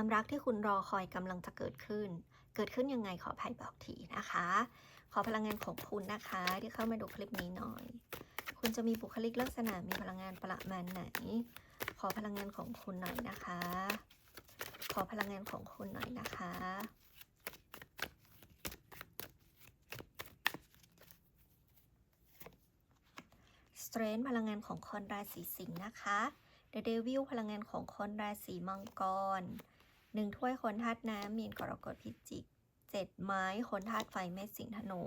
ความรักที่คุณรอคอยกำลังจะเกิดขึ้น เกิดขึ้นยังไงขอภัยบอกทีนะคะ ขอพลังงานของคุณนะคะ ที่เข้ามาดูคลิปนี้หน่อย คุณจะมีบุคลิกลักษณะมีพลังงานประมาณไหน ขอพลังงานของคุณหน่อยนะคะ ขอพลังงานของคุณหน่อยนะคะสเตรนพลังงานของคนราศีสิงห์นะคะ The Devil พลังงานของคนราศีมังกร หนึ่งถ้วยคนธาตุน้ำมีนกรกฎพิจิกเจ็ดไม้คนธาตุไฟเมษสิงห์ธนู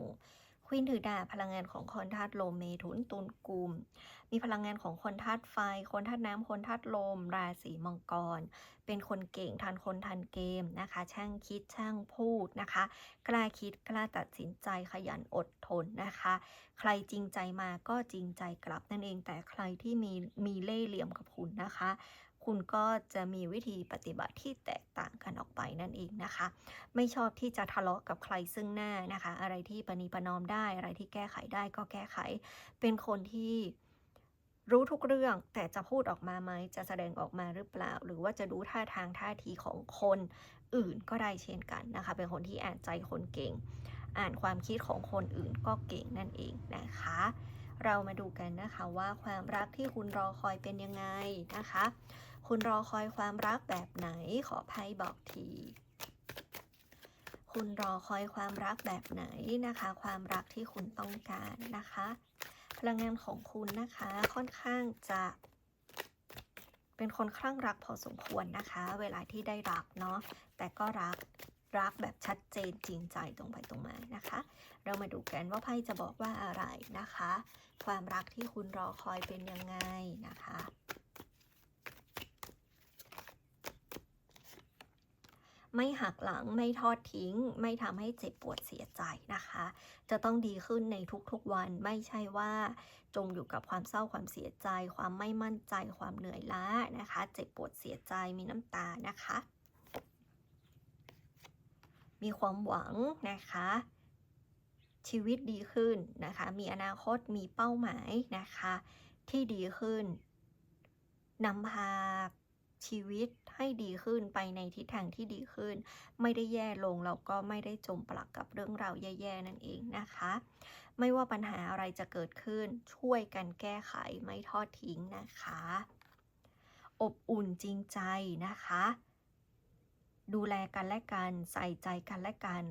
ควีนถือดาบพลังงานของคนธาตุลมเมถุนตุลกุม มีพลังงานของคนธาตุไฟ คนธาตุน้ำคนธาตุลม ราศีมังกร เป็นคนเก่งทันคนทันเกมนะคะ ช่างคิดช่างพูดนะคะ กล้าคิดกล้าตัดสินใจขยันอดทนนะคะ ใครจริงใจมาก็จริงใจกลับนั่นเองแต่ใครที่มีมีเล่ห์เหลี่ยมกับคุณนะคะ คุณก็จะมีวิธีปฏิบัติที่แตกต่างกันออกไปนั่นเองนะคะ ไม่ชอบที่จะทะเลาะกับใครซึ่งหน้านะคะ อะไรที่ปณีประนอมได้ อะไรที่แก้ไขได้ก็แก้ไข เป็นคนที่รู้ทุกเรื่องแต่จะพูดออกมาไหมจะแสดงออกมาหรือเปล่า หรือว่าจะรู้ท่าทางท่าทีของคนอื่นก็ได้เช่นกันนะคะ เป็นคนที่อ่านใจคนเก่ง อ่านความคิดของคนอื่นก็เก่งนั่นเองนะคะ เรามาดูกันนะคะว่าความรักที่คุณรอคอยเป็นยังไงนะคะ คุณรอคอยความรักแบบไหนขอไพ่บอกที คุณรอคอยความรักแบบไหนนะคะ ความรักที่คุณต้องการนะคะ พลังงานของคุณนะคะค่อนข้างจะเป็นคนคลั่งรักพอสมควรนะคะ เวลาที่ได้รักเนาะแต่ก็รักรักแบบชัดเจนจริงใจตรงไปตรงมานะคะ เรามาดูกันว่าไพ่จะบอกว่าอะไรนะคะ ความรักที่คุณรอคอยเป็นยังไงนะคะ ไม่หักหลังไม่ทอดทิ้ง ไม่ทำให้เจ็บปวดเสียใจนะคะ จะต้องดีขึ้นในทุกๆวันไม่ใช่ว่า จมอยู่กับความเศร้าความเสียใจ ความไม่มั่นใจความเหนื่อยล้านะคะ เจ็บปวดเสียใจมีน้ำตานะคะ มีความหวังนะคะชีวิตดีขึ้นนะคะ มีอนาคต มีเป้าหมายนะคะ ที่ดีขึ้น นำพา ชีวิตให้ดีขึ้นไปในทิศทางที่ดีขึ้น ไม่ได้แย่ลงแล้วก็ไม่ได้จมปลักกับเรื่องราวแย่ๆนั่นเองนะคะ ไม่ว่าปัญหาอะไรจะเกิดขึ้นช่วยกันแก้ไขไม่ทอดทิ้งนะคะ อบอุ่นจริงใจนะคะ ดูแลกันและกันใส่ใจกันและกัน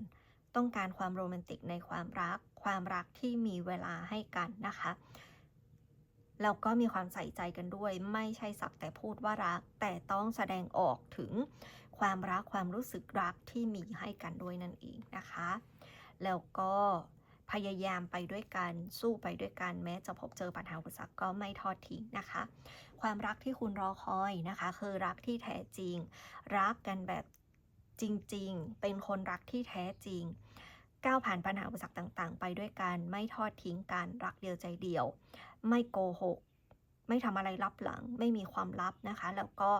ต้องการความโรแมนติกในความรัก ความรักที่มีเวลาให้กันนะคะ แล้วก็มีความใส่ใจกันด้วย ไม่ใช่สักแต่พูดว่ารัก แต่ต้องแสดงออกถึงความรักความรู้สึกรักที่มีให้กันด้วยนั่นเองนะคะ แล้วก็พยายามไปด้วยกันสู้ไปด้วยกันแม้จะพบเจอปัญหาอุปสรรคก็ไม่ทอดทิ้งนะคะ ความรักที่คุณรอคอยนะคะ คือรักที่แท้จริง รักกันแบบจริง ๆ เป็นคนรักที่แท้จริง ก้าวผ่านปัญหาอุปสรรคต่างๆ ไปด้วยกัน ไม่ทอดทิ้งกัน รักเดียวใจเดียว ไม่โกหก ไม่ทำอะไรลับหลัง ไม่มีความลับนะคะ แล้วก็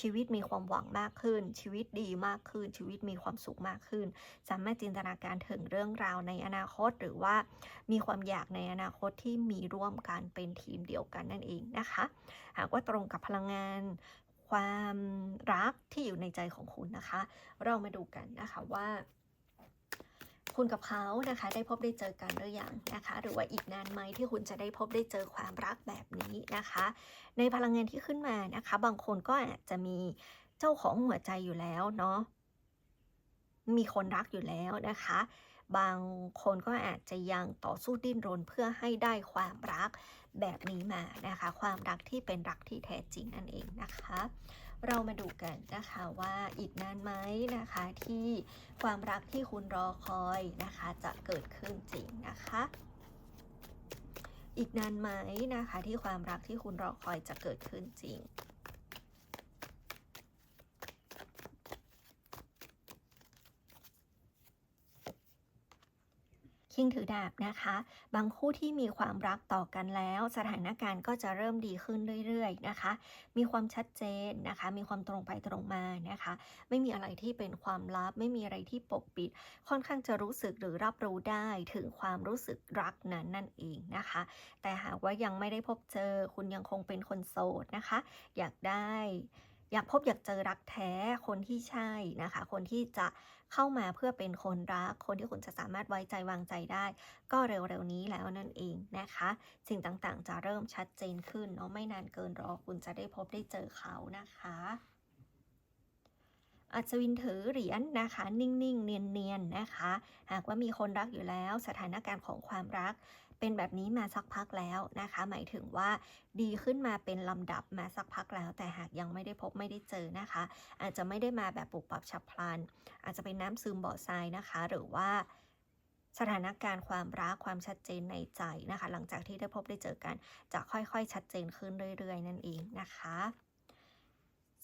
ชีวิตมีความหวังมากขึ้น ชีวิตดีมากขึ้น ชีวิตมีความสุขมากขึ้น สามารถจินตนาการถึงเรื่องราวในอนาคต หรือว่ามีความอยากในอนาคตที่มีร่วมกันเป็นทีมเดียวกันนั่นเองนะคะ หากว่าตรงกับพลังงานความรักที่อยู่ในใจของคุณนะคะ เรามาดูกันนะคะว่า คุณกับเขานะคะ ได้พบได้เจอกันหรือยังนะคะ หรือว่าอีกนานไหมที่คุณจะได้พบได้เจอความรักแบบนี้นะคะ ในพลังงานที่ขึ้นมานะคะ บางคนก็อาจจะมีเจ้าของหัวใจอยู่แล้วเนาะมีคนรักอยู่แล้วนะคะ บางคนก็อาจจะยังต่อสู้ดิ้นรนเพื่อให้ได้ความรักแบบนี้มานะคะ ความรักที่เป็นรักที่แท้จริงนั่นเองนะคะ เรามาดูกันนะคะว่าอีกนานไหมนะคะที่ความรักที่คุณรอคอยนะคะ จะเกิดขึ้นจริงนะคะ อีกนานไหมนะคะที่ความรักที่คุณรอคอยจะเกิดขึ้นจริง คิงถือดาบนะคะ บางคู่ที่มีความรักต่อกันแล้ว สถานการณ์ก็จะเริ่มดีขึ้นเรื่อยๆนะคะ มีความชัดเจนนะคะ มีความตรงไปตรงมานะคะ ไม่มีอะไรที่เป็นความลับ ไม่มีอะไรที่ปกปิด ค่อนข้างจะรู้สึกหรือรับรู้ได้ถึงความรู้สึกรักนั้นนั่นเองนะคะ แต่หากว่ายังไม่ได้พบเจอคุณยังคงเป็นคนโสดนะคะ อยากได้ อยากพบอยากเจอรักแท้คนที่ใช่นะคะ คนที่จะเข้ามาเพื่อเป็นคนรัก คนที่คุณจะสามารถไว้ใจวางใจได้ ก็เร็วๆนี้แล้วนั่นเองนะคะ สิ่งต่างๆ จะเริ่มชัดเจนขึ้นเนาะไม่นานเกินรอคุณจะได้พบได้เจอเขานะคะอัศวินถือเหรียญนะคะ นิ่งๆ เนียนๆนะคะ หากว่ามีคนรักอยู่แล้ว สถานการณ์ของความรัก เป็นแบบนี้มาสักพักแล้วนะคะ หมายถึงว่าดีขึ้นมาเป็นลำดับมาสักพักแล้ว แต่หากยังไม่ได้พบไม่ได้เจอนะคะ อาจจะไม่ได้มาแบบปุบปับฉับพลัน อาจจะเป็นน้ำซึมเบาะทรายนะคะ หรือว่าสถานการณ์ความรักความชัดเจนในใจนะคะ หลังจากที่ได้พบได้เจอกัน จะค่อยๆ ชัดเจนขึ้นเรื่อย ๆ นั่นเองนะคะ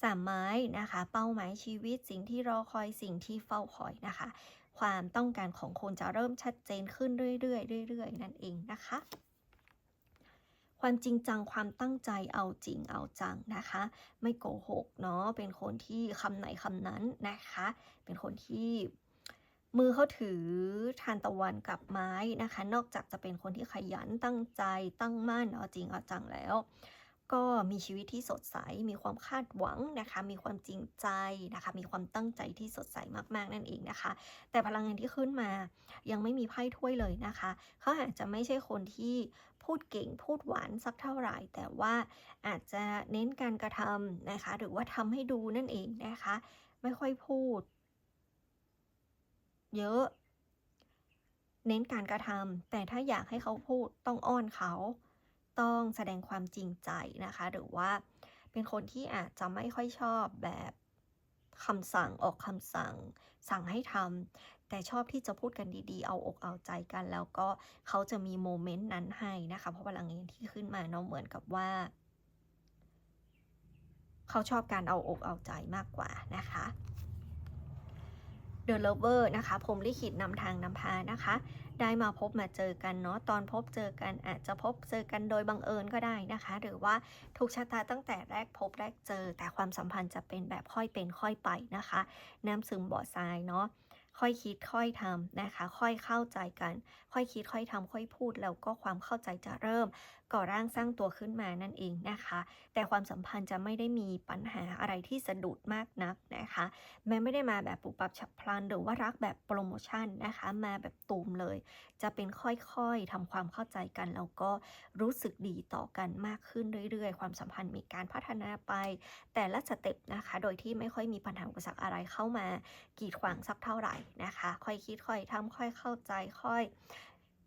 สามไม้นะคะ เป้าหมายชีวิตสิ่งที่รอคอยสิ่งที่เฝ้าคอยนะคะ ความต้องการของคุณจะเริ่มชัดเจนขึ้นเรื่อยๆเรื่อยๆนั่นเองนะคะ ความจริงจังความตั้งใจเอาจริงเอาจังนะคะ ไม่โกหกเนาะเป็นคนที่คำไหนคำนั้นนะคะ เป็นคนที่มือเขาถือทานตะวันกับไม้นะคะ นอกจากจะเป็นคนที่ขยันตั้งใจตั้งมั่นเอาจริงเอาจังแล้ว ก็มีชีวิตที่สดใส มีความคาดหวังนะคะ มีความจริงใจนะคะ มีความตั้งใจที่สดใสมากๆนั่นเองนะคะ แต่พลังงานที่ขึ้นมายังไม่มีไพ่ถ้วยเลยนะคะ เขาอาจจะไม่ใช่คนที่พูดเก่งพูดหวานสักเท่าไหร่ แต่ว่าอาจจะเน้นการกระทำนะคะ หรือว่าทำให้ดูนั่นเองนะคะ ไม่ค่อยพูด เยอะ เน้นการกระทำแต่ถ้าอยากให้เขาพูดต้องอ้อนเขา ต้องแสดงความจริงใจนะคะ หรือว่าเป็นคนที่อาจจะไม่ค่อยชอบแบบคำสั่งออกคำสั่ง สั่งให้ทำแต่ชอบที่จะพูดกันดีๆ เอาอกเอาใจกัน แล้วก็เขาจะมีโมเมนต์นั้นให้นะคะ เพราะพลังงานที่ขึ้นมาเนาะเหมือนกับว่า เขาชอบการเอาอกเอาใจมากกว่านะคะ The Lover นะคะผมลิขิตนำทางนำพานะคะ ได้มาพบมาเจอกันเนาะตอนพบเจอกันอาจจะพบเจอกันโดยบังเอิญก็ได้นะคะ หรือว่าถูกชะตาตั้งแต่แรกพบแรกเจอ แต่ความสัมพันธ์จะเป็นแบบค่อยเป็นค่อยไปนะคะ น้ำซึมบ่อทรายเนาะค่อยคิดค่อยทำนะคะ ค่อยเข้าใจกัน ค่อยคิดค่อยทำค่อยพูดแล้วก็ความเข้าใจจะเริ่ม ก่อร่างสร้างตัวขึ้นมานั่นเองนะคะ แต่ความสัมพันธ์จะไม่ได้มีปัญหาอะไรที่สะดุดมากนักนะคะ แม้ไม่ได้มาแบบปุบปับฉับพลัน หรือว่ารักแบบโปรโมชั่นนะคะ มาแบบตูมเลย จะเป็นค่อยๆทำความเข้าใจกันแล้วก็รู้สึกดีต่อกันมากขึ้นเรื่อยๆ ความสัมพันธ์มีการพัฒนาไป แต่ละสเต็ปนะคะ โดยที่ไม่ค่อยมีปัญหาอุปสรรคอะไรเข้ามากีดขวางสักเท่าไหร่นะคะ ค่อยคิดค่อยทำค่อยเข้าใจค่อย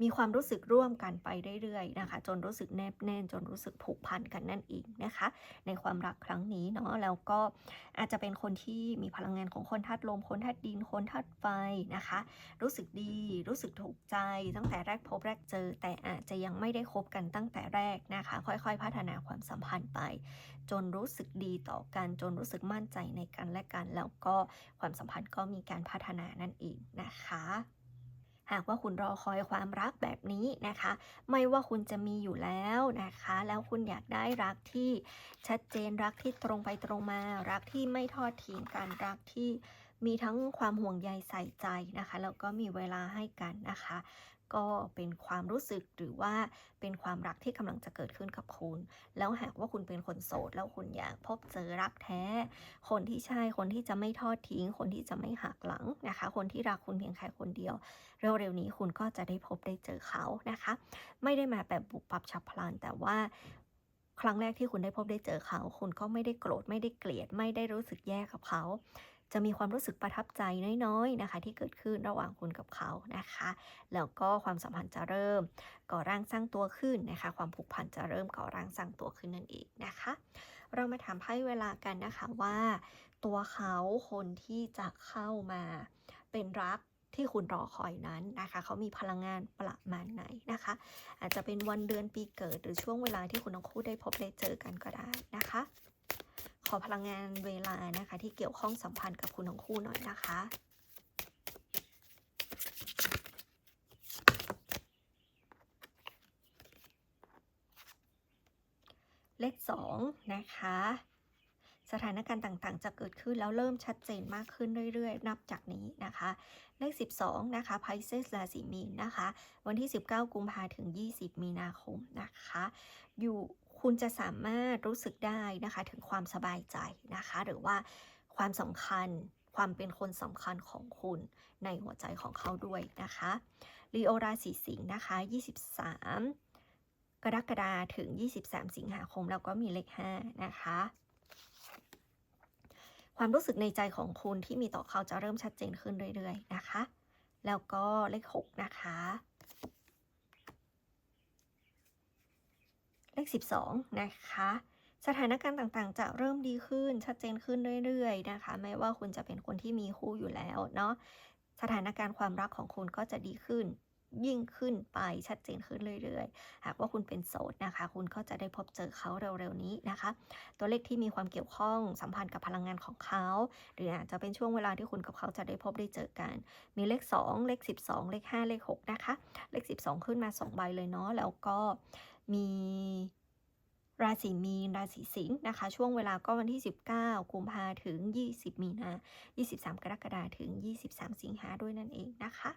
มีความรู้สึกร่วมกันไปเรื่อยๆนะคะ จนรู้สึกแนบแน่น จนรู้สึกผูกพันกันนั่นเองนะคะ ในความรักครั้งนี้เนาะแล้วก็อาจจะเป็นคนที่มีพลังงานของคนธาตุลม คนธาตุดิน คนธาตุไฟนะคะ รู้สึกดีรู้สึกถูกใจตั้งแต่แรกพบแรกเจอ แต่อาจจะยังไม่ได้คบกันตั้งแต่แรกนะคะ ค่อยๆ พัฒนาความสัมพันธ์ไป จนรู้สึกดีต่อกันจนรู้สึกมั่นใจในกันและกัน แล้วก็ความสัมพันธ์ก็มีการพัฒนานั่นเองนะคะ หากว่าคุณรอคอยความรักแบบนี้นะคะ ไม่ว่าคุณจะมีอยู่แล้วนะคะ แล้วคุณอยากได้รักที่ชัดเจนรักที่ตรงไปตรงมา รักที่ไม่ทอดทิ้งกันรักที่มีทั้งความห่วงใยใส่ใจนะคะ แล้วก็มีเวลาให้กันนะคะ ก็เป็นความรู้สึกหรือว่าเป็นความรักที่กำลังจะเกิดขึ้นกับคุณ แล้วหากว่าคุณเป็นคนโสด แล้วคุณอยากพบเจอรักแท้ คนที่ใช่คนที่จะไม่ทอดทิ้ง คนที่จะไม่หักหลังนะคะ คนที่รักคุณเพียงแค่คนเดียว เร็วๆนี้คุณก็จะได้พบได้เจอเขานะคะ ไม่ได้มาแบบบุกปรับฉับพลันแต่ว่าครั้งแรกที่คุณได้พบได้เจอเขา คุณก็ไม่ได้โกรธไม่ได้เกลียด ไม่ได้รู้สึกแย่กับเขา จะมีความรู้สึกประทับใจน้อยๆนะคะ ที่เกิดขึ้นระหว่างคุณกับเขานะคะ แล้วก็ความสัมพันธ์จะเริ่ม ก่อร่างสร้างตัวขึ้นนะคะ ความผูกพันจะเริ่มก่อร่างสร้างตัวขึ้นนั่นเองนะคะ เรามาถามไพ่เวลากันนะคะว่า ตัวเขาคนที่จะเข้ามาเป็นรักที่คุณรอคอยนั้นนะคะ เขามีพลังงานประมาณไหนนะคะ อาจจะเป็นวันเดือนปีเกิดหรือช่วงเวลาที่คุณทั้งคู่ได้พบได้เจอกันก็ได้นะคะ ขอพลังงานเวลานะคะ ที่เกี่ยวข้องสัมพันธ์กับคุณทั้งคู่หน่อยนะคะเลขสองนะคะ สถานการณ์ต่างๆ จะเกิดขึ้นแล้วเริ่มชัดเจนมากขึ้นเรื่อยๆ นับจากนี้นะคะ เลข 12 นะคะ Pisces ราศีมีนนะคะ วันที่ 19 กุมภาถึง 20 มีนาคมนะคะ อยู่ คุณจะสามารถรู้สึกได้นะคะถึงความสบายใจนะคะ หรือว่าความสำคัญความเป็นคนสำคัญของคุณในหัวใจของเขาด้วยนะคะลีโอราศีสิงห์นะคะ 23 กรกฎาถึง 23 สิงหาคม แล้วก็มีเลข 5 นะคะ ความรู้สึกในใจของคุณที่มีต่อเขาจะเริ่มชัดเจนขึ้นเรื่อย ๆ นะคะ แล้วก็เลข 6 นะคะ เลข 12 นะคะ สถานการณ์ต่างๆ จะเริ่มดีขึ้นชัดเจนขึ้นเรื่อยๆนะคะ ไม่ว่าคุณจะเป็นคนที่มีคู่อยู่แล้วเนาะสถานการณ์ความรักของคุณก็จะดีขึ้น ยิ่งขึ้นไปชัดเจนขึ้นเรื่อยๆ หากว่าคุณเป็นโสดนะคะ คุณก็จะได้พบเจอเขาเร็วๆนี้นะคะ ตัวเลขที่มีความเกี่ยวข้องสัมพันธ์กับพลังงานของเขา หรืออาจจะเป็นช่วงเวลาที่คุณกับเขาจะได้พบได้เจอกัน มีเลข 2 เลข 12 เลข 5 เลข 6 นะคะ เลข 12 ขึ้นมา 2 ใบเลยเนาะแล้วก็ มีราศีมีนราศีสิงห์นะคะ ช่วงเวลาก็วันที่ 19 กุมภาถึง 20 มีนา 23 กรกฎาถึง 23 สิงหาด้วยนั่นเองนะคะ